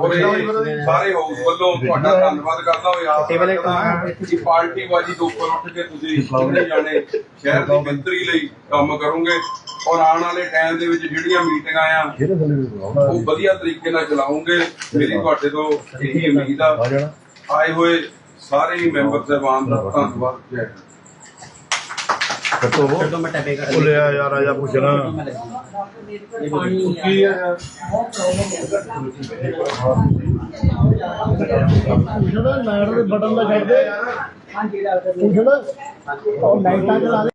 ਔਰ ਇਹ ਸਾਰੇ ਹਾਊਸ ਵੱਲੋਂ ਤੁਹਾਡਾ ਧੰਨਵਾਦ ਕਰਦਾ ਹੋਇਆ। ਆਸ ਕਰਦਾ ਕਿ ਪਾਰਟੀ ਬਾਜੀ ਤੋਂ ਉੱਪਰ ਉੱਠ ਕੇ ਤੁਸੀਂ ਦੋਨੇ ਜਾਣੇ ਸ਼ਹਿਰ ਦੀ ਬਿਹਤਰੀ ਲਈ ਕੰਮ ਕਰੋਗੇ ਔਰ ਆਉਣ ਵਾਲੇ ਟਾਈਮ ਦੇ ਵਿੱਚ ਜਿਹੜੀਆਂ ਮੀਟਿੰਗਾਂ ਆ ਉਹ ਵਧੀਆ ਤਰੀਕੇ ਨਾਲ ਚਲਾਉਂਗੇ ਮੇਰੀ ਤੁਹਾਡੇ ਤੋਂ ਇਹੀ ਉਮੀਦ ਆ। ਆਏ ਹੋਏ ਸਾਰੇ ਮੈਂਬਰ ਸਾਹਿਬਾਨ ਦਾ ਧੰਨਵਾਦ। ਜੈ ਹਿੰਦ। ਬੋਲਿਆ ਯਾਰ ਆਜਾ ਪੁੱਛਣਾ ਕੀ ਹੈ ਬਟਨ ਦਾ ਛੱਡ ਦੇ ਹਾਂਜੀ ਪੁੱਛਣਾ ਉਹ ਲਾਈਟਾਂ ਚਲਾ ਦੇ